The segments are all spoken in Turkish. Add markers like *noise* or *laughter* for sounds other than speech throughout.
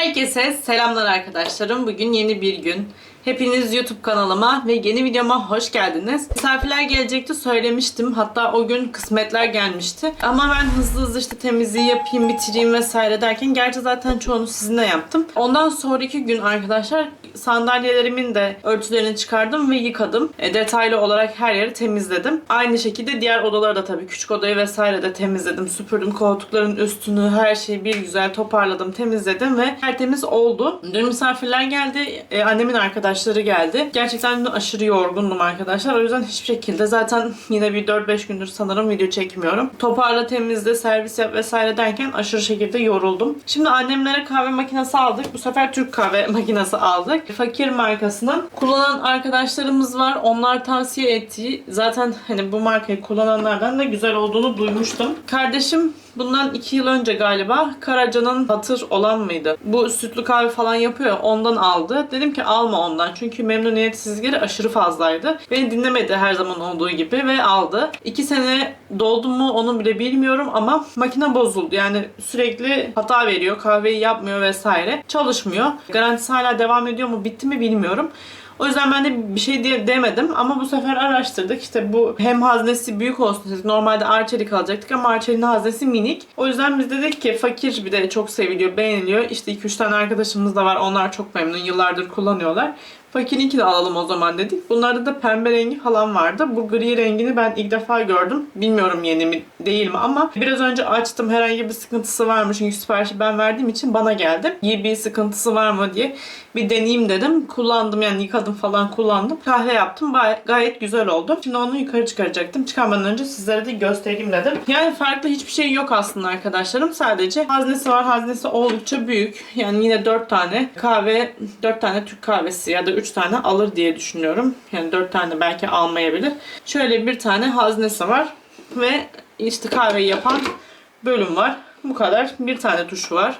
Herkese selamlar arkadaşlarım. Bugün yeni bir gün. Hepiniz YouTube kanalıma ve yeni videoma hoş geldiniz. Misafirler gelecekti söylemiştim. Hatta o gün kısmetler gelmişti. Ama ben hızlı hızlı işte temizliği yapayım, bitireyim vesaire derken gerçi zaten çoğunu sizinle yaptım. Ondan sonraki gün arkadaşlar sandalyelerimin de örtülerini çıkardım ve yıkadım. E, detaylı olarak her yeri temizledim. Aynı şekilde diğer odaları da tabii küçük odayı vesaire de temizledim. Süpürdüm koltukların üstünü, her şeyi bir güzel toparladım, temizledim ve tertemiz oldu. Dün misafirler geldi. E, annemin arkadaşları geldi. Gerçekten aşırı yorgundum arkadaşlar. O yüzden hiçbir şekilde zaten yine bir 4-5 gündür sanırım video çekmiyorum. Toparla, temizle, servis yap vesaire derken aşırı şekilde yoruldum. Şimdi annemlere kahve makinesi aldık. Bu sefer Türk kahve *laughs* makinesi aldık. Fakir markasının. Kullanan arkadaşlarımız var. Onlar tavsiye ettiği zaten hani bu markayı kullananlardan da güzel olduğunu duymuştum. Kardeşim bundan 2 yıl önce galiba Karaca'nın Batır olan mıydı? Bu sütlü kahve falan yapıyor. ya, Ondan aldı. Dedim ki alma ondan. Çünkü memnuniyetsizlikleri aşırı fazlaydı. Beni dinlemedi her zaman olduğu gibi ve aldı. 2 sene doldu mu onu bile bilmiyorum ama makine bozuldu. Yani sürekli hata veriyor. Kahveyi yapmıyor vesaire. Çalışmıyor. Garantisi hala devam ediyor mu bitti mi bilmiyorum. O yüzden ben de bir şey diye demedim ama bu sefer araştırdık. İşte bu hem haznesi büyük olsun dedik. Normalde Arçelik alacaktık ama Arçelik'in haznesi minik. O yüzden biz dedik ki fakir bir de çok seviliyor, beğeniliyor. İşte 2-3 tane arkadaşımız da var. Onlar çok memnun. Yıllardır kullanıyorlar. Fakirinki de alalım o zaman dedik. Bunlarda da pembe rengi falan vardı. Bu gri rengini ben ilk defa gördüm. Bilmiyorum yeni mi değil mi ama biraz önce açtım. Herhangi bir sıkıntısı var mı? Çünkü siparişi ben verdiğim için bana geldi. İyi bir sıkıntısı var mı diye bir deneyeyim dedim. Kullandım yani yıkadım falan kullandım. Kahve yaptım. Gay- gayet güzel oldu. Şimdi onu yukarı çıkaracaktım. Çıkarmadan önce sizlere de göstereyim dedim. Yani farklı hiçbir şey yok aslında arkadaşlarım. Sadece haznesi var. Haznesi oldukça büyük. Yani yine 4 tane kahve, 4 tane Türk kahvesi ya da 3 tane alır diye düşünüyorum. Yani 4 tane belki almayabilir. Şöyle bir tane haznesi var. Ve işte kahveyi yapan bölüm var. Bu kadar. Bir tane tuşu var.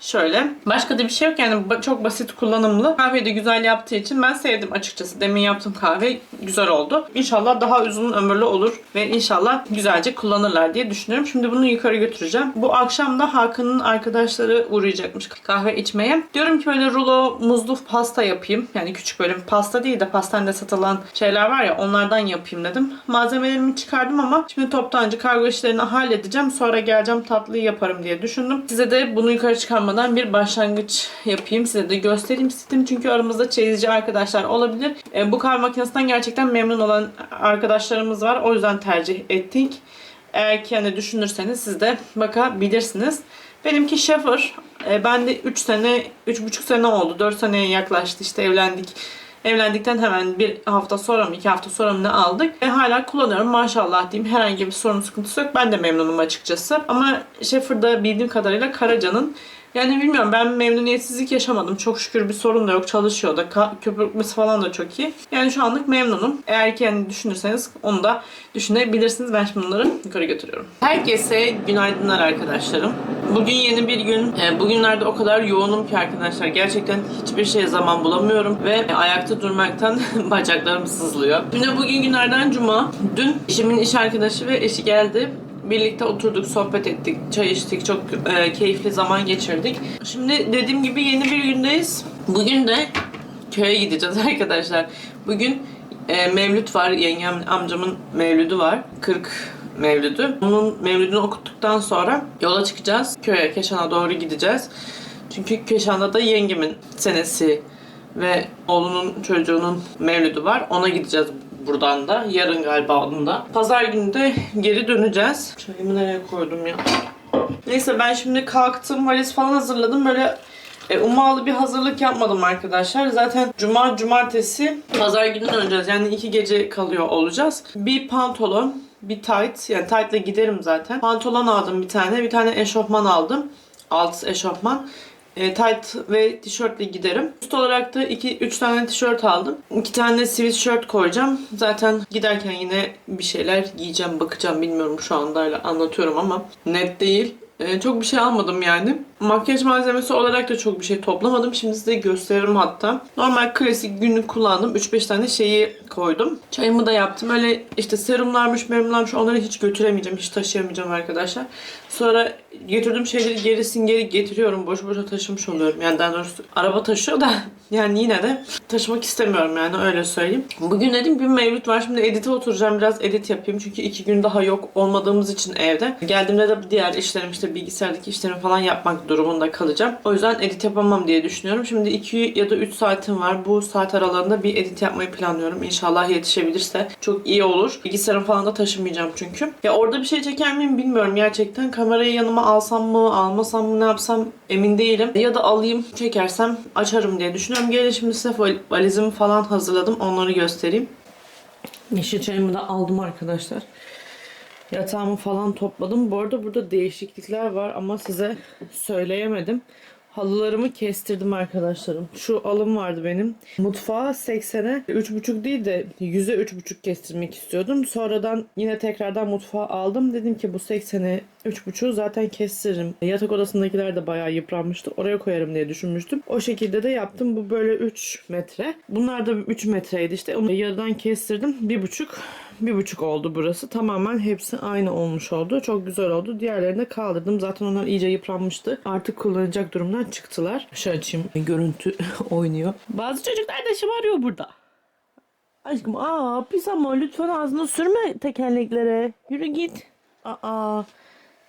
Şöyle. Başka da bir şey yok yani çok basit kullanımlı. Kahveyi de güzel yaptığı için ben sevdim açıkçası. Demin yaptığım kahve güzel oldu. İnşallah daha uzun ömürlü olur ve inşallah güzelce kullanırlar diye düşünüyorum. Şimdi bunu yukarı götüreceğim. Bu akşam da Hakan'ın arkadaşları uğrayacakmış kahve içmeye. Diyorum ki böyle rulo muzlu pasta yapayım. Yani küçük böyle pasta değil de pastanede satılan şeyler var ya onlardan yapayım dedim. Malzemelerimi çıkardım ama şimdi toptancı kargo işlerini halledeceğim. Sonra geleceğim tatlıyı yaparım diye düşündüm. Size de bunu yukarı çıkarmadan bir başlangıç yapayım. Size de göstereyim istedim. Çünkü aramızda çeyizici arkadaşlar olabilir. E, bu kahve makinesinden gerçekten memnun olan arkadaşlarımız var. O yüzden tercih ettik. Eğer ki hani düşünürseniz siz de bakabilirsiniz. Benimki Schaefer. E, ben de 3 sene, 3,5 sene oldu. 4 seneye yaklaştı işte evlendik. Evlendikten hemen bir hafta sonra mı iki hafta sonra mı ne aldık. Ve hala kullanıyorum maşallah diyeyim. Herhangi bir sorun sıkıntısı yok. Ben de memnunum açıkçası. Ama Schaefer'da bildiğim kadarıyla Karaca'nın yani bilmiyorum ben memnuniyetsizlik yaşamadım. Çok şükür bir sorun da yok. Çalışıyor da. Köpürtmesi falan da çok iyi. Yani şu anlık memnunum. Eğer ki yani düşünürseniz onu da düşünebilirsiniz. Ben şimdi bunları yukarı götürüyorum. Herkese günaydınlar arkadaşlarım. Bugün yeni bir gün. E, Bugünlerde o kadar yoğunum ki arkadaşlar. Gerçekten hiçbir şeye zaman bulamıyorum. Ve ayakta durmaktan *laughs* bacaklarım sızlıyor. Şimdi bugün günlerden cuma. Dün eşimin iş arkadaşı ve eşi geldi. Birlikte oturduk, sohbet ettik, çay içtik. Çok e, keyifli zaman geçirdik. Şimdi dediğim gibi yeni bir gündeyiz. Bugün de köye gideceğiz *laughs* arkadaşlar. Bugün e, mevlüt var. Yengem amcamın mevlüdü var. 40 mevlüdü. Onun mevlüdünü okuttuktan sonra yola çıkacağız. Köye, Keşan'a doğru gideceğiz. Çünkü Keşan'da da yengemin senesi ve oğlunun çocuğunun mevlüdü var. Ona gideceğiz buradan da. Yarın galiba onun da. Pazar günü de geri döneceğiz. Çayımı nereye koydum ya? Neyse ben şimdi kalktım. Valiz falan hazırladım. Böyle e, ummalı bir hazırlık yapmadım arkadaşlar. Zaten cuma, cumartesi pazar günü döneceğiz. Yani iki gece kalıyor olacağız. Bir pantolon, bir tight. Yani tight'la giderim zaten. Pantolon aldım bir tane. Bir tane eşofman aldım. Alt eşofman. E, tight ve tişörtle giderim. Üst olarak da 2-3 tane tişört aldım. 2 tane sweatshirt koyacağım. Zaten giderken yine bir şeyler giyeceğim, bakacağım. Bilmiyorum şu anda anlatıyorum ama net değil. E, çok bir şey almadım yani. Makyaj malzemesi olarak da çok bir şey toplamadım. Şimdi size gösteririm hatta. Normal klasik günlük kullandım. 3-5 tane şeyi koydum. Çayımı da yaptım. Öyle işte serumlarmış, merumlarmış onları hiç götüremeyeceğim. Hiç taşıyamayacağım arkadaşlar. Sonra götürdüğüm şeyleri gerisin geri getiriyorum. Boş boşa taşımış oluyorum. Yani daha doğrusu araba taşıyor da *laughs* yani yine de taşımak istemiyorum yani öyle söyleyeyim. Bugün dedim bir mevlüt var. Şimdi edite oturacağım. Biraz edit yapayım. Çünkü iki gün daha yok olmadığımız için evde. Geldiğimde de diğer işlerim işte bilgisayardaki işlerimi falan yapmak durumunda kalacağım. O yüzden edit yapamam diye düşünüyorum. Şimdi 2 ya da 3 saatim var. Bu saat aralığında bir edit yapmayı planlıyorum. İnşallah yetişebilirse çok iyi olur. Bilgisayarım falan da taşımayacağım çünkü. Ya orada bir şey çeker miyim bilmiyorum gerçekten. Kamerayı yanıma alsam mı, almasam mı, ne yapsam emin değilim. Ya da alayım, çekersem açarım diye düşünüyorum. Gelin şimdi size val- valizimi falan hazırladım. Onları göstereyim. Yeşil çayımı da aldım arkadaşlar. Yatağımı falan topladım. Bu arada burada değişiklikler var ama size söyleyemedim. Halılarımı kestirdim arkadaşlarım. Şu alım vardı benim. Mutfağa 80'e 3,5 değil de 100'e 3,5 kestirmek istiyordum. Sonradan yine tekrardan mutfağa aldım. Dedim ki bu 80'e 3,5'u zaten kestiririm. Yatak odasındakiler de bayağı yıpranmıştı. Oraya koyarım diye düşünmüştüm. O şekilde de yaptım. Bu böyle 3 metre. Bunlar da 3 metreydi işte. Onu yarıdan kestirdim. 1,5 bir buçuk oldu burası. Tamamen hepsi aynı olmuş oldu. Çok güzel oldu. Diğerlerini de kaldırdım. Zaten onlar iyice yıpranmıştı. Artık kullanacak durumdan çıktılar. Şöyle açayım. Görüntü *laughs* oynuyor. Bazı çocuklar da şımarıyor burada. Aşkım aa pis ama lütfen ağzını sürme tekerleklere. Yürü git. Aa.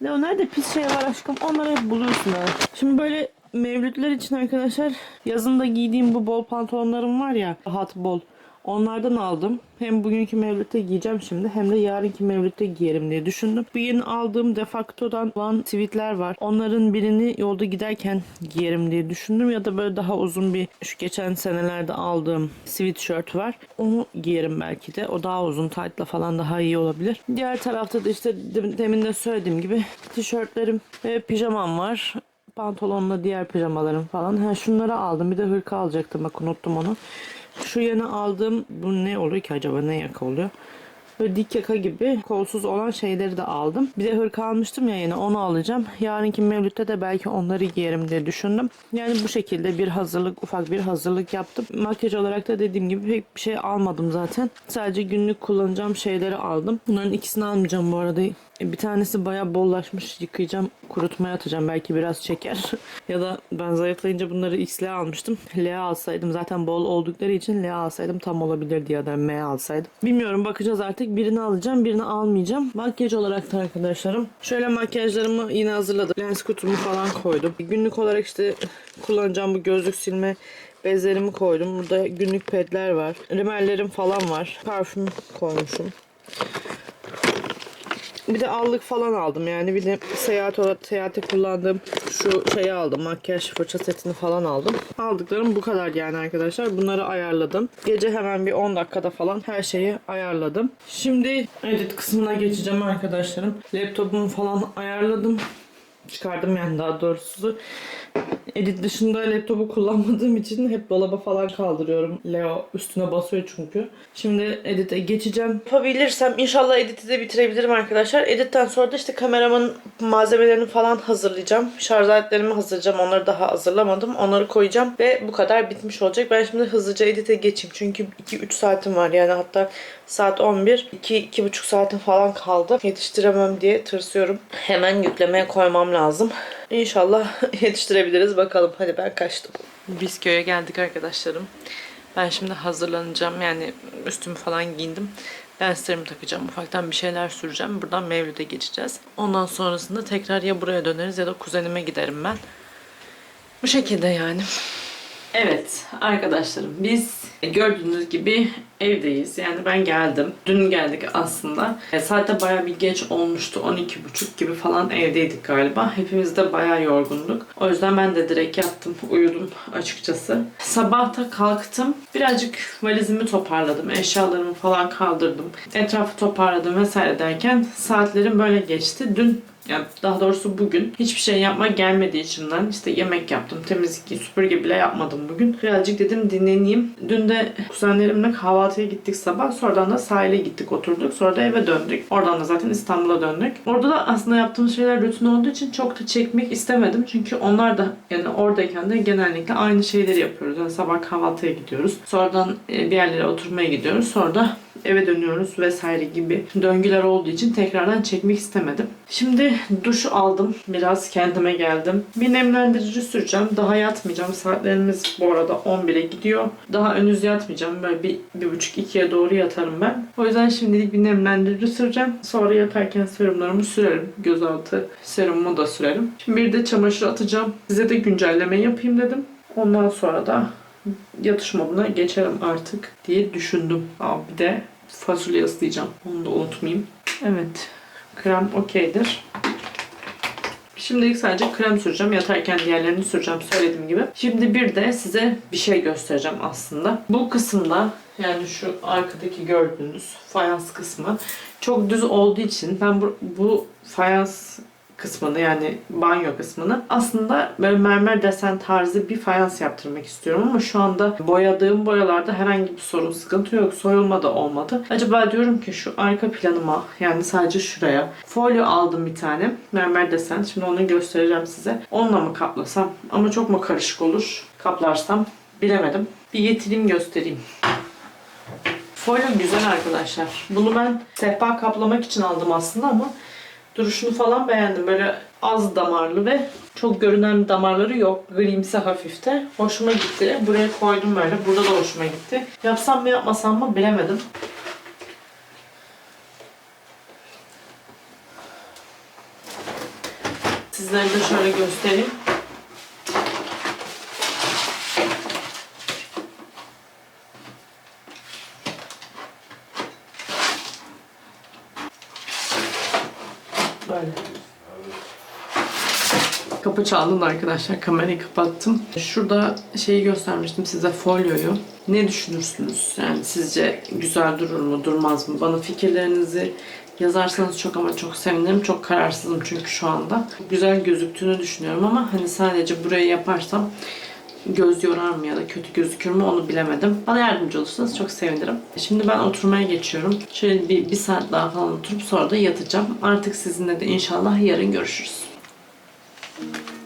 Leo nerede pis şey var aşkım? Onları hep buluyorsun ha. Şimdi böyle mevlütler için arkadaşlar yazında giydiğim bu bol pantolonlarım var ya rahat bol. Onlardan aldım. Hem bugünkü mevlütte giyeceğim şimdi hem de yarınki mevlütte giyerim diye düşündüm. Bu yeni aldığım defaktodan olan sivitler var. Onların birini yolda giderken giyerim diye düşündüm. Ya da böyle daha uzun bir şu geçen senelerde aldığım sweatshirt var. Onu giyerim belki de. O daha uzun tight'la falan daha iyi olabilir. Diğer tarafta da işte dem- demin de söylediğim gibi tişörtlerim ve pijamam var pantolonla diğer pijamalarım falan. Ha şunları aldım. Bir de hırka alacaktım. Bak unuttum onu. Şu yeni aldığım bu ne oluyor ki acaba? Ne yaka oluyor? Böyle dik yaka gibi kolsuz olan şeyleri de aldım. Bir de hırka almıştım ya yine onu alacağım. Yarınki mevlütte de belki onları giyerim diye düşündüm. Yani bu şekilde bir hazırlık, ufak bir hazırlık yaptım. Makyaj olarak da dediğim gibi pek bir şey almadım zaten. Sadece günlük kullanacağım şeyleri aldım. Bunların ikisini almayacağım bu arada. Bir tanesi bayağı bollaşmış. Yıkayacağım, kurutmaya atacağım. Belki biraz çeker. *laughs* ya da ben zayıflayınca bunları XL almıştım. L alsaydım zaten bol oldukları için L alsaydım tam olabilirdi ya da M alsaydım. Bilmiyorum bakacağız artık. Birini alacağım, birini almayacağım. Makyaj olarak da arkadaşlarım. Şöyle makyajlarımı yine hazırladım. Lens kutumu falan koydum. Günlük olarak işte kullanacağım bu gözlük silme bezlerimi koydum. Burada günlük pedler var. Rimellerim falan var. Parfüm koymuşum. Bir de allık falan aldım yani bir de seyahat olarak seyahate kullandığım şu şeyi aldım makyaj fırça setini falan aldım. Aldıklarım bu kadar yani arkadaşlar. Bunları ayarladım. Gece hemen bir 10 dakikada falan her şeyi ayarladım. Şimdi edit kısmına geçeceğim arkadaşlarım. Laptopumu falan ayarladım. Çıkardım yani daha doğrusu. Edit dışında laptopu kullanmadığım için hep dolaba falan kaldırıyorum. Leo üstüne basıyor çünkü. Şimdi edite geçeceğim. Yapabilirsem inşallah editi de bitirebilirim arkadaşlar. Editten sonra da işte kameramanın malzemelerini falan hazırlayacağım. Şarj aletlerimi hazırlayacağım. Onları daha hazırlamadım. Onları koyacağım ve bu kadar bitmiş olacak. Ben şimdi hızlıca edite geçeyim. Çünkü 2-3 saatim var yani hatta saat 11. 2-2,5 saatim falan kaldı. Yetiştiremem diye tırsıyorum. Hemen yüklemeye koymam lazım. İnşallah *laughs* yetiştirebiliriz. Bakalım. Hadi ben kaçtım. Biz köye geldik arkadaşlarım. Ben şimdi hazırlanacağım. Yani üstümü falan giyindim. Lenslerimi takacağım. Ufaktan bir şeyler süreceğim. Buradan Mevlüt'e geçeceğiz. Ondan sonrasında tekrar ya buraya döneriz ya da kuzenime giderim ben. Bu şekilde yani. Evet arkadaşlarım biz gördüğünüz gibi evdeyiz. Yani ben geldim. Dün geldik aslında. E, Saatte bayağı bir geç olmuştu. 12.30 gibi falan evdeydik galiba. Hepimiz de bayağı yorgunduk. O yüzden ben de direkt yattım. Uyudum açıkçası. Sabahta kalktım. Birazcık valizimi toparladım. Eşyalarımı falan kaldırdım. Etrafı toparladım vesaire derken saatlerim böyle geçti. Dün yani daha doğrusu bugün hiçbir şey yapma gelmediği içimden işte yemek yaptım, temizlik, süpürge bile yapmadım bugün. Birazcık dedim dinleneyim. Dün de kuzenlerimle kahvaltıya gittik sabah. Sonradan da sahile gittik oturduk. Sonra da eve döndük. Oradan da zaten İstanbul'a döndük. Orada da aslında yaptığım şeyler rutin olduğu için çok da çekmek istemedim. Çünkü onlar da yani oradayken de genellikle aynı şeyleri yapıyoruz. Yani sabah kahvaltıya gidiyoruz. Sonradan e, bir yerlere oturmaya gidiyoruz. Sonra da eve dönüyoruz vesaire gibi döngüler olduğu için tekrardan çekmek istemedim. Şimdi duş aldım. Biraz kendime geldim. Bir nemlendirici süreceğim. Daha yatmayacağım. Saatlerimiz bu arada 11'e gidiyor. Daha henüz yatmayacağım. Böyle bir, bir buçuk ikiye doğru yatarım ben. O yüzden şimdilik bir nemlendirici süreceğim. Sonra yatarken serumlarımı sürerim. Gözaltı serumumu da sürerim. Şimdi bir de çamaşır atacağım. Size de güncelleme yapayım dedim. Ondan sonra da yatış moduna geçerim artık diye düşündüm. Aa, bir de fasulye ıslayacağım. Onu da unutmayayım. Evet. Krem okeydir. Şimdilik sadece krem süreceğim. Yatarken diğerlerini süreceğim söylediğim gibi. Şimdi bir de size bir şey göstereceğim aslında. Bu kısımda yani şu arkadaki gördüğünüz fayans kısmı çok düz olduğu için ben bu, bu fayans kısmını yani banyo kısmını aslında böyle mermer desen tarzı bir fayans yaptırmak istiyorum ama şu anda boyadığım boyalarda herhangi bir sorun sıkıntı yok. Soyulma da olmadı. Acaba diyorum ki şu arka planıma yani sadece şuraya folyo aldım bir tane mermer desen. Şimdi onu göstereceğim size. Onunla mı kaplasam ama çok mu karışık olur kaplarsam bilemedim. Bir getireyim göstereyim. Folyo güzel arkadaşlar. Bunu ben sehpa kaplamak için aldım aslında ama duruşunu falan beğendim. Böyle az damarlı ve çok görünen damarları yok. Grimsi hafifte. Hoşuma gitti. Buraya koydum böyle. Burada da hoşuma gitti. Yapsam mı yapmasam mı bilemedim. Sizlere de şöyle göstereyim. Böyle. Kapı çaldı da arkadaşlar. Kamerayı kapattım. Şurada şeyi göstermiştim size folyoyu. Ne düşünürsünüz? Yani sizce güzel durur mu, durmaz mı? Bana fikirlerinizi yazarsanız çok ama çok sevinirim. Çok kararsızım çünkü şu anda. Güzel gözüktüğünü düşünüyorum ama hani sadece burayı yaparsam göz yorar mı ya da kötü gözükür mü onu bilemedim. Bana yardımcı olursanız çok sevinirim. Şimdi ben oturmaya geçiyorum. Şöyle bir, bir saat daha falan oturup sonra da yatacağım. Artık sizinle de inşallah yarın görüşürüz. Thank you.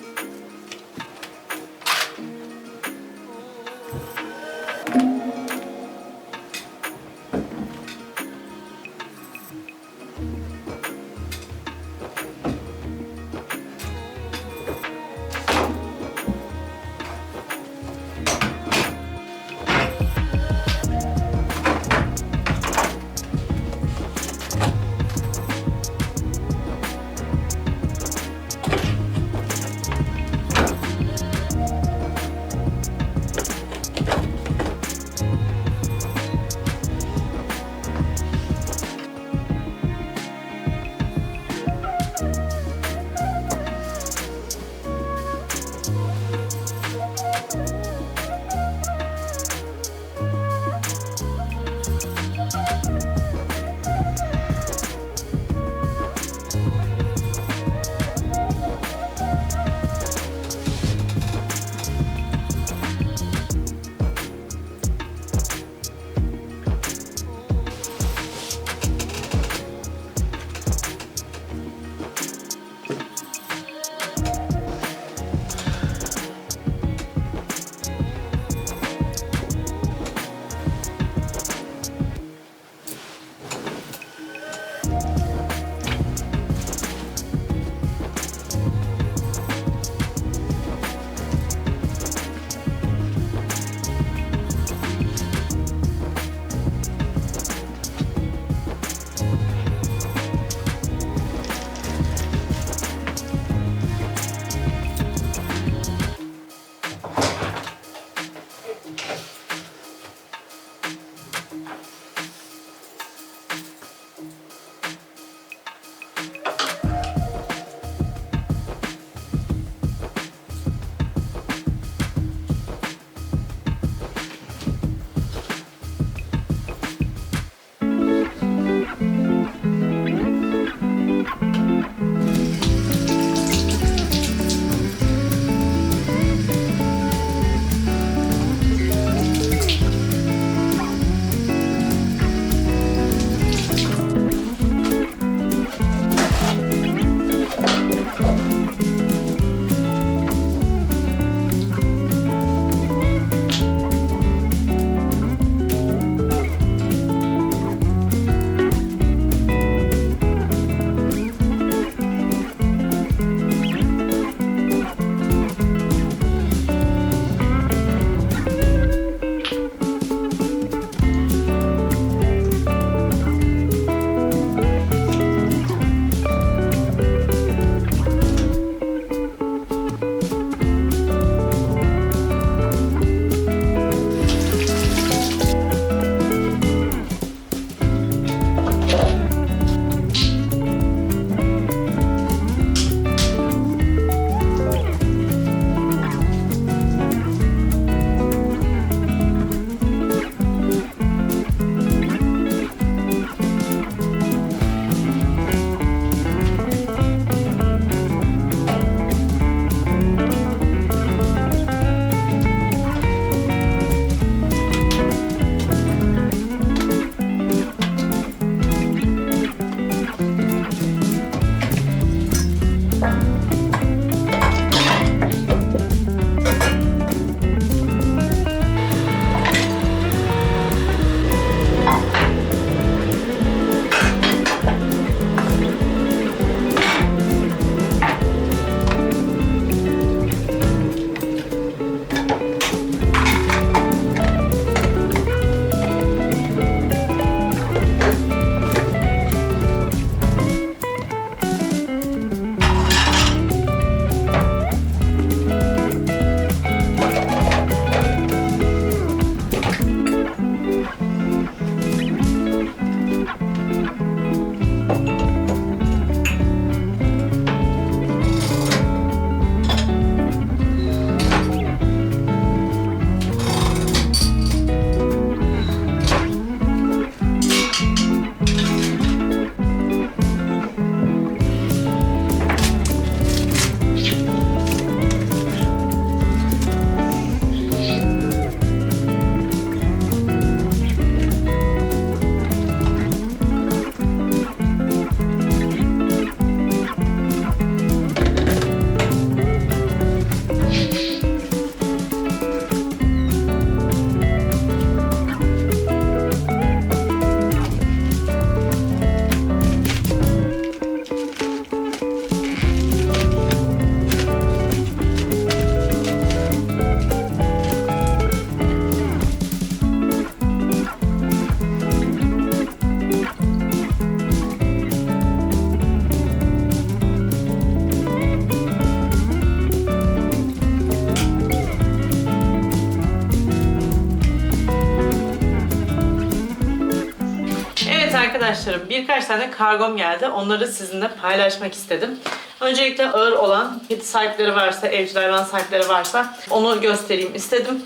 Arkadaşlarım birkaç tane kargom geldi. Onları sizinle paylaşmak istedim. Öncelikle ağır olan kedi sahipleri varsa, evcil hayvan sahipleri varsa onu göstereyim istedim.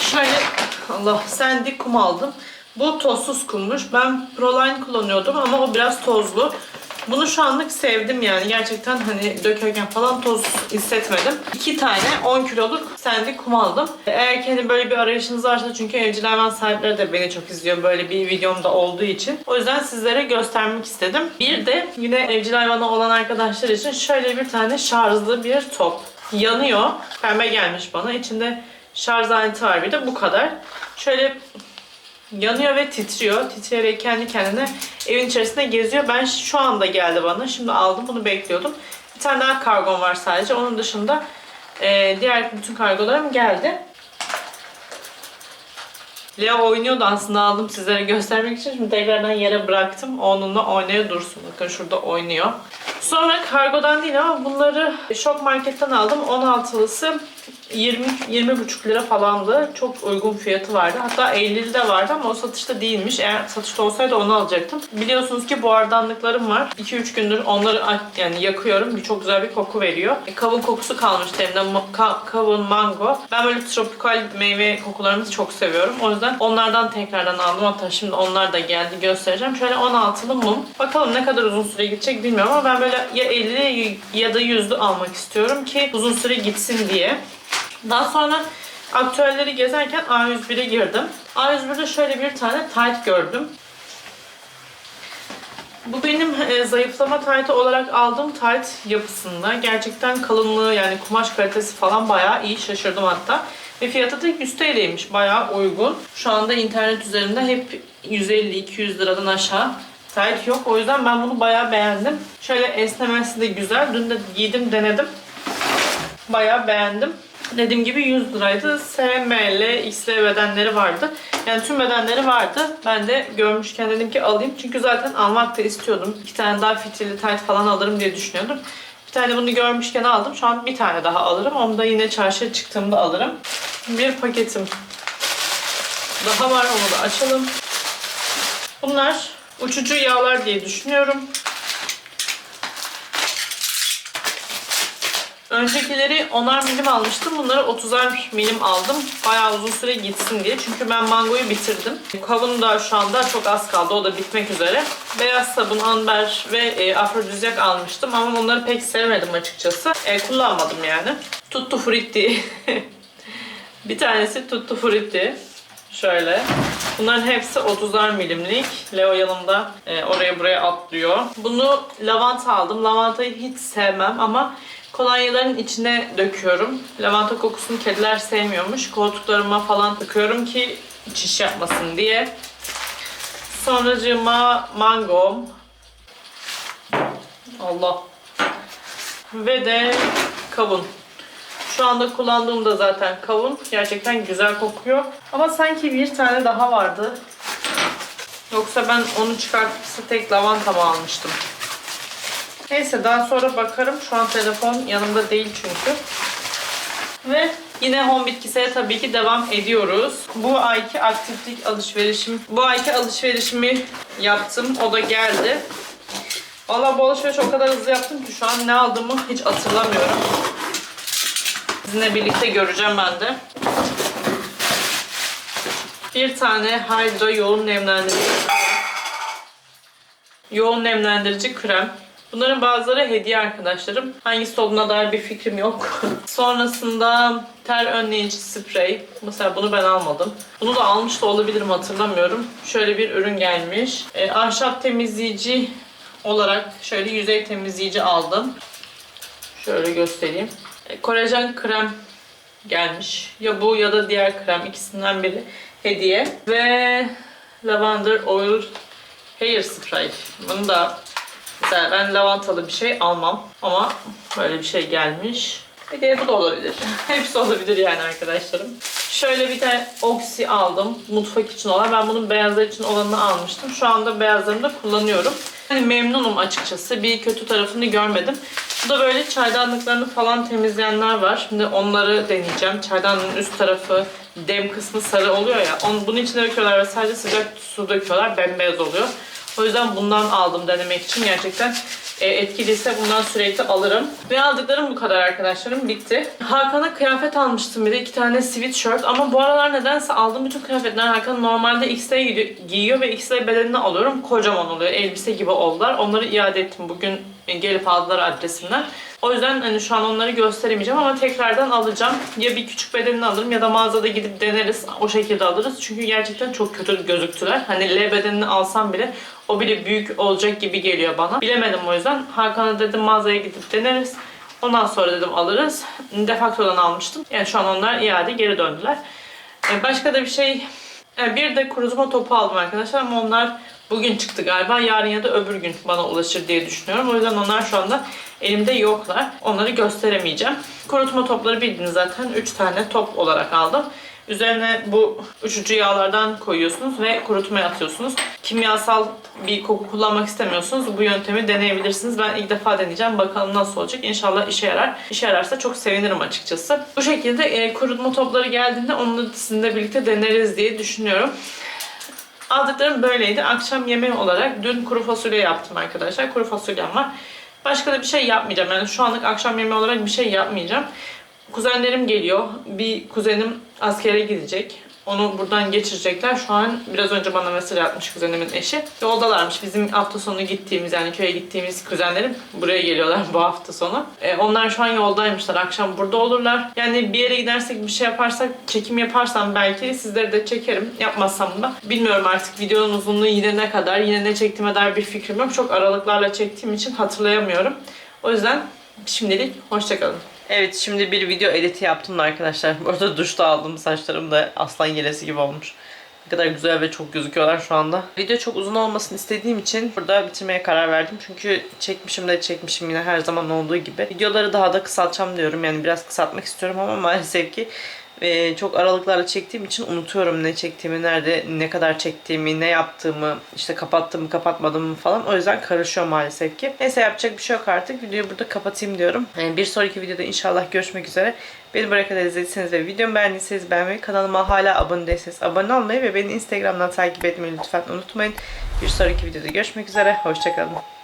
Şöyle Allah sendik kum aldım. Bu tozsuz kummuş. Ben Proline kullanıyordum ama o biraz tozlu. Bunu şu anlık sevdim yani. Gerçekten hani dökerken falan toz hissetmedim. İki tane 10 kiloluk sendik kum aldım. Eğer ki hani böyle bir arayışınız varsa çünkü evcil hayvan sahipleri de beni çok izliyor böyle bir videomda olduğu için. O yüzden sizlere göstermek istedim. Bir de yine evcil hayvanı olan arkadaşlar için şöyle bir tane şarjlı bir top. Yanıyor. Pembe gelmiş bana. İçinde şarj aleti var bir de bu kadar. Şöyle yanıyor ve titriyor. Titreyerek kendi kendine evin içerisinde geziyor. Ben şu anda geldi bana. Şimdi aldım bunu bekliyordum. Bir tane daha kargom var sadece. Onun dışında e, diğer bütün kargolarım geldi. Leo oynuyordu aslında aldım sizlere göstermek için. Şimdi tekrardan yere bıraktım. Onunla oynaya dursun. Bakın şurada oynuyor. Sonra kargodan değil ama bunları şok marketten aldım. 16'lısı 20 20,5 lira falandı. Çok uygun fiyatı vardı. Hatta 50 de vardı ama o satışta değilmiş. Eğer satışta olsaydı onu alacaktım. Biliyorsunuz ki buhardanlıklarım var. 2-3 gündür onları yani yakıyorum. Bir çok güzel bir koku veriyor. E, Kavun kokusu kalmıştı hem ka- kavun, mango. Ben böyle tropikal meyve kokularını çok seviyorum. O yüzden onlardan tekrardan aldım. Hatta şimdi onlar da geldi göstereceğim. Şöyle 16'lı mum. Bakalım ne kadar uzun süre gidecek bilmiyorum ama ben böyle ya 50 ya da 100'lü almak istiyorum ki uzun süre gitsin diye. Daha sonra aktüelleri gezerken A101'e girdim. A101'de şöyle bir tane tight gördüm. Bu benim e, zayıflama taytı olarak aldığım tayt yapısında. Gerçekten kalınlığı yani kumaş kalitesi falan bayağı iyi. Şaşırdım hatta. Ve fiyatı da 100 TL'ymiş. Bayağı uygun. Şu anda internet üzerinde hep 150-200 liradan aşağı tayt yok. O yüzden ben bunu bayağı beğendim. Şöyle esnemesi de güzel. Dün de giydim denedim. Bayağı beğendim. Dediğim gibi 100 liraydı. SML, XL bedenleri vardı. Yani tüm bedenleri vardı. Ben de görmüşken dedim ki alayım. Çünkü zaten almak da istiyordum. İki tane daha fitilli tayt falan alırım diye düşünüyordum. Bir tane bunu görmüşken aldım. Şu an bir tane daha alırım. Onu da yine çarşıya çıktığımda alırım. Bir paketim daha var. Onu da açalım. Bunlar uçucu yağlar diye düşünüyorum. Öncekileri 10'ar milim almıştım. Bunları 30'ar milim aldım. Bayağı uzun süre gitsin diye. Çünkü ben mangoyu bitirdim. Kavun da şu anda çok az kaldı. O da bitmek üzere. Beyaz sabun, amber ve e, afrodizyak almıştım. Ama bunları pek sevmedim açıkçası. E, kullanmadım yani. Tuttu fritti. *laughs* bir tanesi tuttu fritti. Şöyle. Bunların hepsi 30'ar milimlik. Leo yanımda e, oraya buraya atlıyor. Bunu lavanta aldım. Lavantayı hiç sevmem ama kolonyaların içine döküyorum. Lavanta kokusunu kediler sevmiyormuş. Koltuklarıma falan döküyorum ki çiş yapmasın diye. Sonracığıma mango. Allah. Ve de kavun. Şu anda kullandığım da zaten kavun. Gerçekten güzel kokuyor. Ama sanki bir tane daha vardı. Yoksa ben onu çıkartıp tek lavanta mı almıştım? Neyse daha sonra bakarım. Şu an telefon yanımda değil çünkü. Ve yine home bitkisine tabii ki devam ediyoruz. Bu ayki aktiflik alışverişim, bu ayki alışverişimi yaptım. O da geldi. Valla bu alışveriş o kadar hızlı yaptım ki şu an ne aldığımı hiç hatırlamıyorum. Sizinle birlikte göreceğim ben de. Bir tane Hydra yoğun nemlendirici. Yoğun nemlendirici krem. Bunların bazıları hediye arkadaşlarım. Hangisi olduğuna dair bir fikrim yok. *laughs* Sonrasında ter önleyici sprey. Mesela bunu ben almadım. Bunu da almış da olabilirim hatırlamıyorum. Şöyle bir ürün gelmiş. E, ahşap temizleyici olarak şöyle yüzey temizleyici aldım. Şöyle göstereyim. E, kolajen krem gelmiş. Ya bu ya da diğer krem ikisinden biri hediye. Ve lavender oil hair spray. Bunu da mesela ben lavantalı bir şey almam ama böyle bir şey gelmiş. Bir de bu da olabilir. *laughs* Hepsi olabilir yani arkadaşlarım. Şöyle bir tane oksi aldım. Mutfak için olan. Ben bunun beyazlar için olanını almıştım. Şu anda beyazlarını da kullanıyorum. Hani memnunum açıkçası. Bir kötü tarafını görmedim. Bu da böyle çaydanlıklarını falan temizleyenler var. Şimdi onları deneyeceğim. Çaydanlığın üst tarafı dem kısmı sarı oluyor ya. Onu, bunun içine döküyorlar ve sadece sıcak su döküyorlar. Bembeyaz oluyor. O yüzden bundan aldım denemek için. Gerçekten e, etkiliyse bundan sürekli alırım. Ve aldıklarım bu kadar arkadaşlarım. Bitti. Hakan'a kıyafet almıştım bir de iki tane sweatshirt. Ama bu aralar nedense aldığım bütün kıyafetler Hakan normalde XL giyiyor- ve XL bedenini alıyorum. Kocaman oluyor. Elbise gibi oldular. Onları iade ettim. Bugün e, gelip aldılar adresimden. O yüzden hani şu an onları gösteremeyeceğim ama tekrardan alacağım. Ya bir küçük bedenini alırım ya da mağazada gidip deneriz. O şekilde alırız. Çünkü gerçekten çok kötü gözüktüler. Hani L bedenini alsam bile o bile büyük olacak gibi geliyor bana. Bilemedim o yüzden. Hakan'a dedim mağazaya gidip deneriz. Ondan sonra dedim alırız. Defakto'dan almıştım. Yani şu an onlar iade geri döndüler. E, Başka da bir şey e, bir de kurutma topu aldım arkadaşlar ama onlar bugün çıktı galiba. Yarın ya da öbür gün bana ulaşır diye düşünüyorum. O yüzden onlar şu anda elimde yoklar. Onları gösteremeyeceğim. Kurutma topları bildiğiniz zaten 3 tane top olarak aldım. Üzerine bu uçucu yağlardan koyuyorsunuz ve kurutmaya atıyorsunuz. Kimyasal bir koku kullanmak istemiyorsunuz. Bu yöntemi deneyebilirsiniz. Ben ilk defa deneyeceğim. Bakalım nasıl olacak. İnşallah işe yarar. İşe yararsa çok sevinirim açıkçası. Bu şekilde e, kurutma topları geldiğinde onları sizinle birlikte deneriz diye düşünüyorum. Aldıklarım böyleydi. Akşam yemeği olarak dün kuru fasulye yaptım arkadaşlar. Kuru fasulyem var. Başka da bir şey yapmayacağım. Yani şu anlık akşam yemeği olarak bir şey yapmayacağım. Kuzenlerim geliyor. Bir kuzenim askere gidecek. Onu buradan geçirecekler. Şu an biraz önce bana mesaj atmış kuzenimin eşi. Yoldalarmış. Bizim hafta sonu gittiğimiz yani köye gittiğimiz kuzenlerim buraya geliyorlar bu hafta sonu. Ee, onlar şu an yoldaymışlar. Akşam burada olurlar. Yani bir yere gidersek bir şey yaparsak çekim yaparsam belki sizleri de çekerim. Yapmazsam da bilmiyorum artık videonun uzunluğu yine ne kadar yine ne çektiğime dair bir fikrim yok. Çok aralıklarla çektiğim için hatırlayamıyorum. O yüzden şimdilik hoşçakalın. Evet şimdi bir video editi yaptım da arkadaşlar. Bu arada duşta aldım. Saçlarım da aslan yelesi gibi olmuş. Ne kadar güzel ve çok gözüküyorlar şu anda. Video çok uzun olmasını istediğim için burada bitirmeye karar verdim. Çünkü çekmişim de çekmişim yine her zaman olduğu gibi. Videoları daha da kısaltacağım diyorum. Yani biraz kısaltmak istiyorum ama *laughs* maalesef ki e, çok aralıklarla çektiğim için unutuyorum ne çektiğimi, nerede ne kadar çektiğimi, ne yaptığımı, işte kapattım mı kapatmadım mı falan. O yüzden karışıyor maalesef ki. Neyse yapacak bir şey yok artık. Videoyu burada kapatayım diyorum. Yani bir sonraki videoda inşallah görüşmek üzere. Beni buraya kadar izlediyseniz ve videomu beğendiyseniz beğenmeyi, kanalıma hala abone değilseniz abone olmayı ve beni Instagram'dan takip etmeyi lütfen unutmayın. Bir sonraki videoda görüşmek üzere. Hoşçakalın.